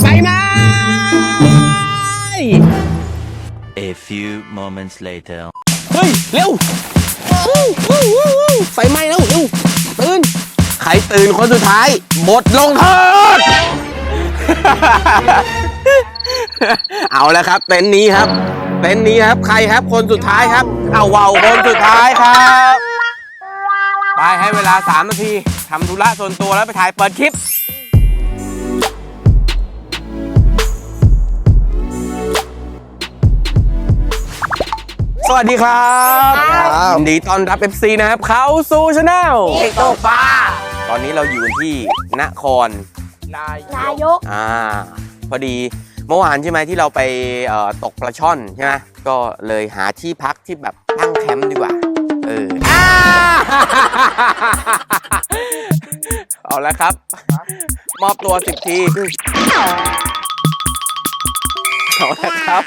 ไฟไหม้ A few moments later. เฮ้ย เร็ววู้วู้วู้วู้ไฟไหม้แล้วเร็วตื่น ใครตื่นคนสุดท้าย บทลงโทษ เอาแล้วครับ เต็นท์นี้ครับ เต็นท์นี้ครับ ใครครับ คนสุดท้ายครับ เอาเว่าวคนสุดท้ายครับ ไปให้เวลา 3 นาทีทำธุระส่วนตัวแล้วไปถ่ายเปิดคลิปสวัสดีครับยินดีต้อนรับ FC นะครับ เข้าสู่ช anel เอกโตฟ้า ตอนนี้เราอยู่กันที่นคร นายก อ่า พอดีเมื่อวานใช่ไหมที่เราไปเอ่อตกปลาช่อนใช่ไหมก็เลยหาที่พักที่แบบตั้งแคมป์ดีกว่าเอออ่า เอาละครับ มอบตัวสิบทีเอาละครับ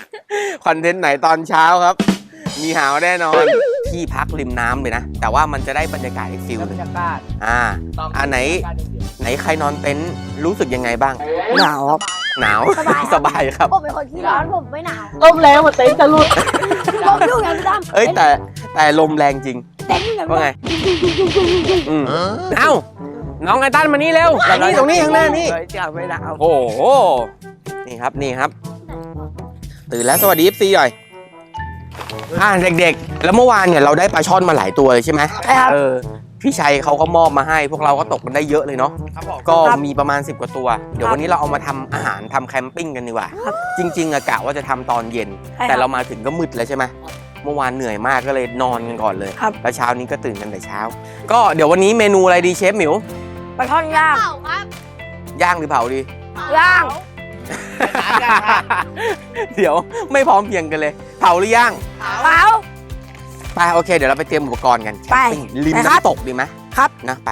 คอนเทนต์ไหนตอนเช้าครับ มีหาวแน่นอนที่พักริมน้ำเลยนะ แต่ว่ามันจะได้บรรยากาศอีกฟิลหบรนึงรยากาศอ่าอ่าไหน ไหนใครนอนเต็นท์รู้สึกยังไงบ้าง หนาวหนาวสบายสบายครับผมเป็นคนขี้ร้อนผมไม่หนาวต้มแล้วมาเต็นท์จะหลุดผมยุ่งอย่างพี่ดำเอ้ยแต่แต่ลมแรงจริงเต้นอย่าง ว่าไงอืมเอ้า น้องไอตันมานี่เร็วนี่ตรงนี้ข้างหน้านี่เลยจะไม่หนาวโอ้โห นี่ครับ นี่ครับ ตื่นแล้วสวัสดีซีหน่อยอ่าเด็กๆ แล้วเมื่อวานเนี่ยเราได้ปลาช่อนมาหลายตัวเลยใช่ไหมใช่ครับ เออ พี่ชัยเขาก็มอบมาให้ พวกเราก็ตกกันได้เยอะเลยเนาะ ครับผมก็มีประมาณ 10 กว่าตัว เดี๋ยววันนี้เราเอามาทำอาหารทำแคมปิ้งกันดีกว่า จริงๆอะกะว่าจะทำตอนเย็นแต่เรามาถึงก็มืดแล้วใช่ไหม เมื่อวานเหนื่อยมากก็เลยนอนกันก่อนเลย ครับ แล้วเช้านี้ก็ตื่นกันแต่เช้า ก็เดี๋ยววันนี้เมนูอะไรดีเชฟหมิว ปลาช่อนย่างย่างหรือเผาดี ย่าง เดี๋ยวไม่พร้อมเพรียงกันเลย เผาหรือย่างเปล่า ไปโอเค เดี๋ยวเราไปเตรียมอุปกรณ์กันแคมปิ้งไปริมไปครับน้ำตกดีไหมครับ นะไป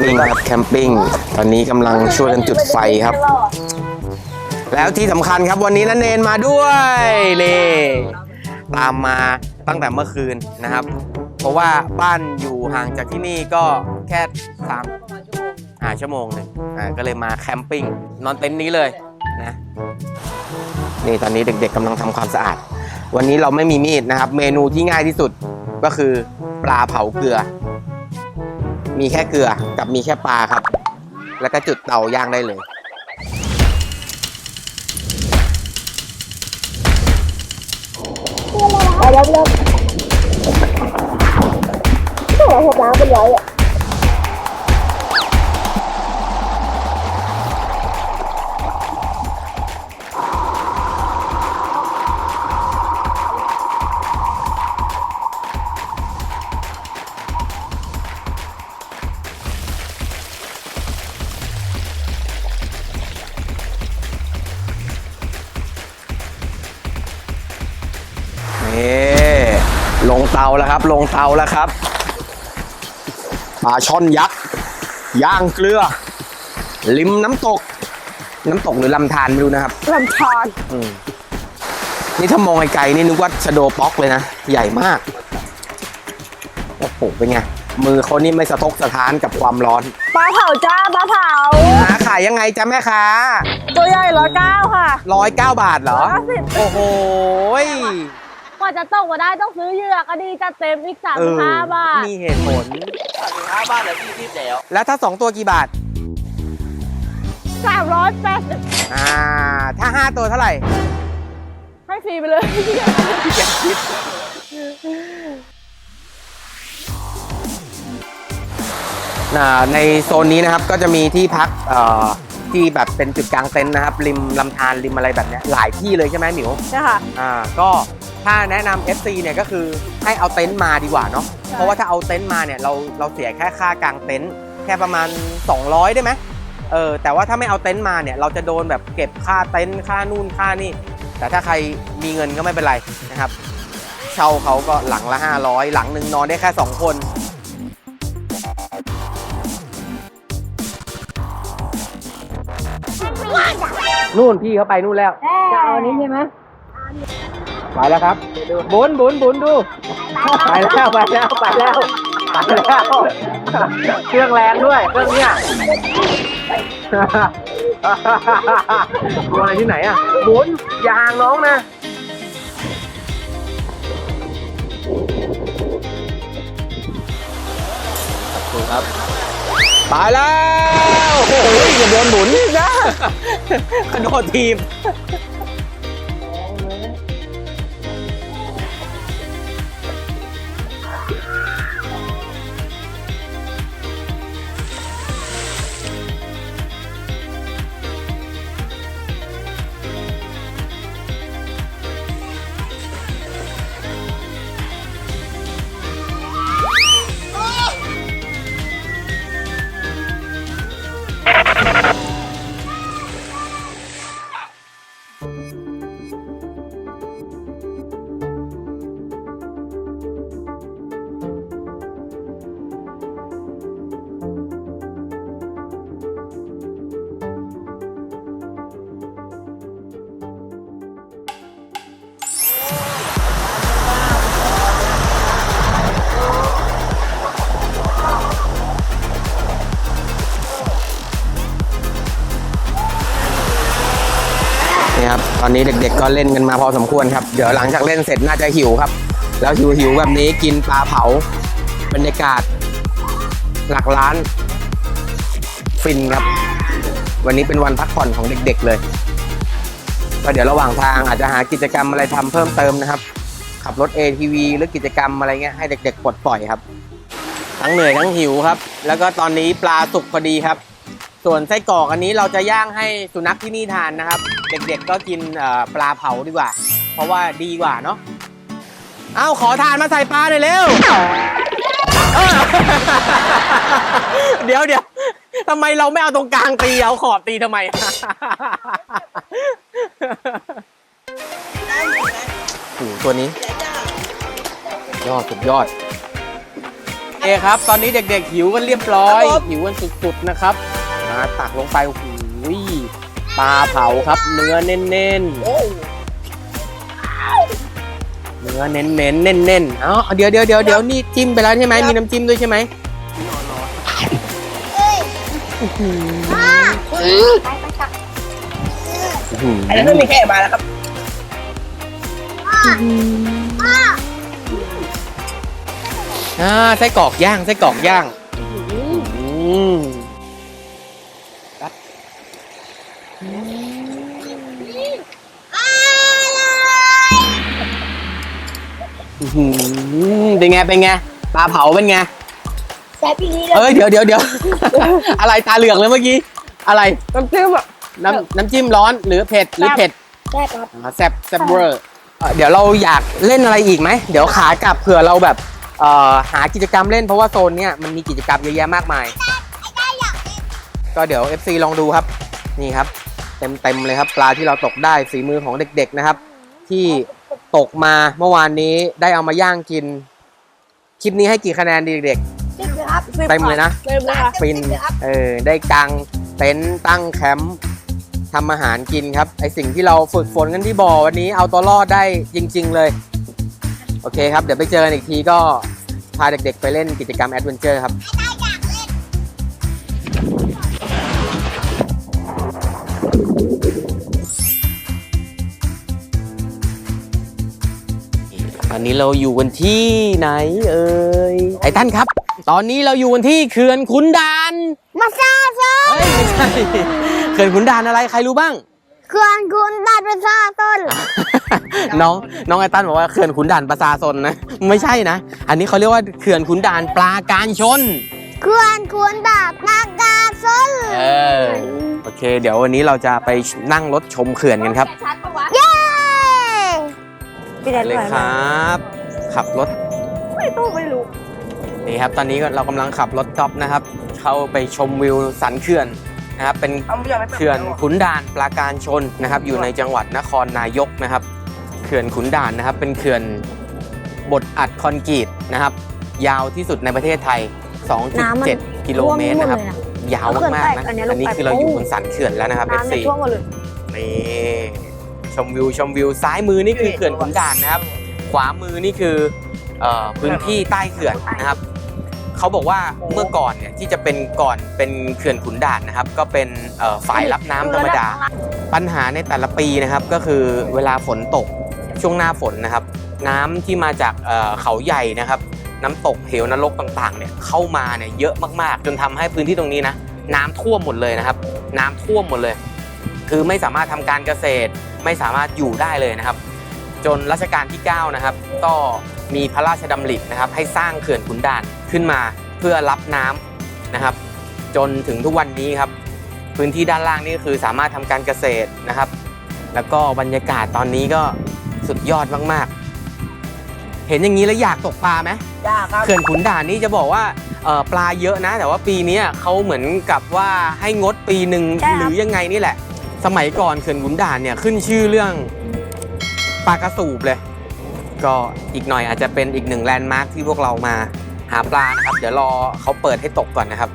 ปิ้งครับแคมปิ้งตอนนี้กำลังช่วยกันจุดไฟครับ แล้วที่สำคัญครับวันนี้นันเนนมาด้วยนี่ตามมาตั้งแต่เมื่อคืนนะครับ เพราะว่าบ้านอยู่ห่างจากที่นี่ก็แค่สามอ่าชั่วโมงหนึ่งอ่าก็เลยมาแคมปิ้งนอนเต็นท์นี้เลยนะนี่ตอนนี้เด็กๆกำลังทำความสะอาด วันนี้เราไม่มีมีดนะครับ เมนูที่ง่ายที่สุดก็คือปลาเผาเกลือ มีแค่เกลือกับมีแค่ปลาครับ แล้วก็จุดเตาย่างได้เลย ไปแล้วเริ่มต้องเอาหัวล้างเป็นร้อยอะาแล้วครับ ลงเตาแล้วครับปลาช่อนยักษ์ย่างเกลือ ริมน้ำตก น้ำตกหรือลำธารไม่รู้นะครับลำชอนอืมนี่ถ้ามองไกลๆนี่นึกว่าชะโดป๊อกเลยนะ ใหญ่มาก โอ้โห เป็นไง มือเขานี่ไม่สะทกสะท้านกับความร้อน ปลาเผาจ้าปลาเผา หาขายยังไงจ๊ะแม่ค้าตัวใหญ่ร้อยเก้าค่ะ ร้อยเก้าบาทเหรอร้อยสิบโอ้โหยก ว่าจะตกมาได้ต้องซื้อเหยื่อก็ดีจัดเต็มอีกสามเอสิบอห้าบาท มีเหตุผลห้าบ้านแล้วที่ที่แล้ว แล้วถ้าสองตัวกี่บาท สามร้อยแปดสิบอ่า ถ้าห้าตัวเท่าไหร่ ให้ฟรีไปเลยพี่แกคิดอ่าในโซนนี้นะครับก็จะมีที่พักเอ่อที่แบบเป็นจุดกลางเต็นท์นะครับ ริมลำธารริมอะไรแบบเนี้ยหลายที่เลยใช่ไหมหมิวนะคะอ่าก็ ถ้าแนะนำ FC เนี่ยก็คือให้เอาเต็นท์มาดีกว่าเนาะเพราะว่าถ้าเอาเต็นท์มาเนี่ยเราเราเสียแค่ค่ากางเต็นท์แค่ประมาณ 200 ได้ไหมเออแต่ว่าถ้าไม่เอาเต็นท์มาเนี่ยเราจะโดนแบบเก็บค่าเต็นท์ค่านู่นค่านี่ แต่ถ้าใครมีเงินก็ไม่เป็นไรนะครับ เช่าเขาก็หลังละ 500 หลังหนึ่งนอนได้แค่ 2 คนนู่นพี่เขาไปนู่นแล้วจะเอานี้ใช่ไหม ไปแล้วครับ บุญบุญบุญดู ไปแล้วไปแล้วไปแล้วไปแล้ว เครื่องแรงด้วยเครื่องเนี้ยตัวอะไรที่ไหนอะหมุนยางน้องนะถูกครับไปแล้ว โอ้โหอย่าโดนหมุนนะกระโดดทีม นี่ครับ ตอนนี้เด็กๆก็เล่นกันมาพอสมควรครับ เดี๋ยวหลังจากเล่นเสร็จน่าจะหิวครับ แล้วหิวหิวแบบนี้กินปลาเผา บรรยากาศ หลักล้าน ฟินครับ วันนี้เป็นวันพักผ่อนของเด็ก ๆ เลย ก็เดี๋ยวระหว่างทางอาจจะหากิจกรรมอะไรทำเพิ่มเติมนะครับ ขับรถ ATV หรือกิจกรรมอะไรเงี้ยให้เด็ก ๆ ปลดปล่อยครับ ทั้งเหนื่อยทั้งหิวครับ แล้วก็ตอนนี้ปลาสุกพอดีครับ ส่วนไส้กรอกอันนี้เราจะย่างให้สุนัขที่นี่ทานนะครับ เด็กๆก็กินปลาเผาดีกว่า เพราะว่าดีกว่าเนาะเอาขอทานมาใส่ปลาหน่อยเร็วเดี๋ยวเดี๋ยวทำไมเราไม่เอาตรงกลางตีเอาขอบตีทำไมโอ้ตัวนี้ ยอดสุดยอดโอครับ ตอนนี้เด็กๆหิวกันเรียบร้อย หิวกันสุดๆนะครับ ตักลงไปโอ้โหปลาเผาครับ เนื้อเน้นๆเนื้อเน้นๆเน้นๆเอ้าเดี๋ยวเดี๋ยวเดี๋ยวเดี๋ยวนี่จิ้มไปแล้วใช่ไหมมีน้ำจิ้มด้วยใช่ไหมอื้อหืออันนั้นไม่มีแค่มาแล้วครับอ่าไส้กรอกย่างไส้กรอกย่างอืม อื้อหือเป็นไงเป็นไงปลาเผาเป็นไง แซ่บอีนี้เลยเอ้ยเดี๋ยวเดี๋ยวเดี๋ยว อะไรตาเหลืองเลยเมื่อกี้ อะไรน้ำจิ้มอะน้ำน้ำจิ้มร้อนหรือเผ็ดหรือเผ็ดแซ่บครับ อ่าแซ่บแซ่บเวอร์เอ่อเดี๋ยวเราอยากเล่นอะไรอีกไหม เดี๋ยวขากลับเผื่อเราแบบเอ่อหากิจกรรมเล่นเพราะว่าโซนเนี้ยมันมีกิจกรรมเยอะแยะมากมาย ก็เดี๋ยว FC ลองดูครับ นี่ครับ เต็มเต็มๆเลยครับ ปลาที่เราตกได้ฝีมือของเด็ก ๆนะครับ ที่ ตกมาเมื่อวานนี้ได้เอามาย่างกิน คลิปนี้ให้กี่คะแนนดีเด็กสิบเลยครับๆเต็มเลยนะเต็มเลยค่ะฟินเออได้กางเต็นท์ตั้งแคมป์ทำอาหารกินครับ ไอสิ่งที่เราฝึกฝนกันที่บ่อวันนี้เอาตัวรอดได้จริง ๆ เลย โอเคครับ เดี๋ยวไปเจอกันอีกทีก็พาเด็ก ๆ ไปเล่นกิจกรรมแอดเวนเจอร์ครับ ตอนนี้เราอยู่กันที่ไหนเอ่ยไอ้ท่านครับ ตอนนี้เราอยู่กันที่เขื่อนขุนด่านมาซาซะเฮ้ยไม่ใช่เขื่อนขุนด่านอะไรใครรู้บ้างเคลื่อนคุณตัดเป็นซาต้นน้องน้องไอ้ตันบอกว่าเขื่อนขุนด่านประชาชนนะไม่ใช่นะ อันนี้เขาเรียกว่าเขื่อนขุนด่านปลาการชนเคลื่อนคุณตัดปากกาส้นเออโอเค เดี๋ยววันนี้เราจะไปนั่งรถชมเขื่อนกันครับชัดปะวะเย้ พี่ไปแดนเลยครับ ขับรถไม่ตู้ไม่รู้นี่ครับ ตอนนี้ก็เรากำลังขับรถจ็อบนะครับ เข้าไปชมวิวสันเขื่อนนะครับ เป็นเอาไม่อยากให้เขื่อนขุนด่านปราการชนนะครับ อยู่ในจังหวัดนครนายกนะครับ เขื่อนขุนด่านนะครับ เป็นเขื่อนบดอัดคอนกรีตนะครับ ยาวที่สุดในประเทศไทยน้ำมัน2.7 กิโลเมตรนะครับท่วมหมดเลยยาวมากๆนะเขื่อนแตกอันเนี้ยลงไปอันนี้คือเราอยู่บนสันเขื่อนแล้วนะครับน้ำ FC เนี่ยท่วมหมดเลยนี่ ชมวิวชมวิวซ้ายมือนี่คือเขื่อนขุนด่านนะครับ ขวามือนี่คือเออพื้นที่ใต้เขื่อนนะครับเขาบอกว่าเมื่อก่อนเนี่ยที่จะเป็นก่อนเป็นเขื่อนขุนด่านนะครับ ก็เป็นเอ่อฝายรับน้ำธรรมดา ปัญหาในแต่ละปีนะครับก็คือเวลาฝนตกช่วงหน้าฝนนะครับ น้ำที่มาจากเอ่อเขาใหญ่นะครับ น้ำตกเหวนรกต่างๆเนี่ยเข้ามาเนี่ยเยอะมากๆ จนทำให้พื้นที่ตรงนี้นะน้ำท่วมหมดเลยนะครับ น้ำท่วมหมดเลย คือไม่สามารถทำการเกษตร ไม่สามารถอยู่ได้เลยนะครับ จนรัชกาลที่9นะครับก็มีพระราชดำรินะครับให้สร้างเขื่อนขุนด่านขึ้นมาเพื่อรับน้ำนะครับ จนถึงทุกวันนี้ครับ พื้นที่ด้านล่างนี่ก็คือสามารถทำการเกษตรนะครับ แล้วก็บรรยากาศตอนนี้ก็สุดยอดมากๆ เห็นอย่างนี้แล้วอยากตกปลาไหมยากครับเขื่อนขุนด่านนี่จะบอกว่าเอ่อปลาเยอะนะ แต่ว่าปีนี้เขาเหมือนกับว่าให้งดปีหนึ่งใช่หครับรือยังไงนี่แหละ สมัยก่อนเขื่อนขุนด่านเนี่ยขึ้นชื่อเรื่องปลากระสูบเลย ก็อีกหน่อยอาจจะเป็นอีกหนึ่งแลนด์มาร์คที่พวกเรามาหาปลานะครับ เดี๋ยวรอเขาเปิดให้ตกก่อนนะครับ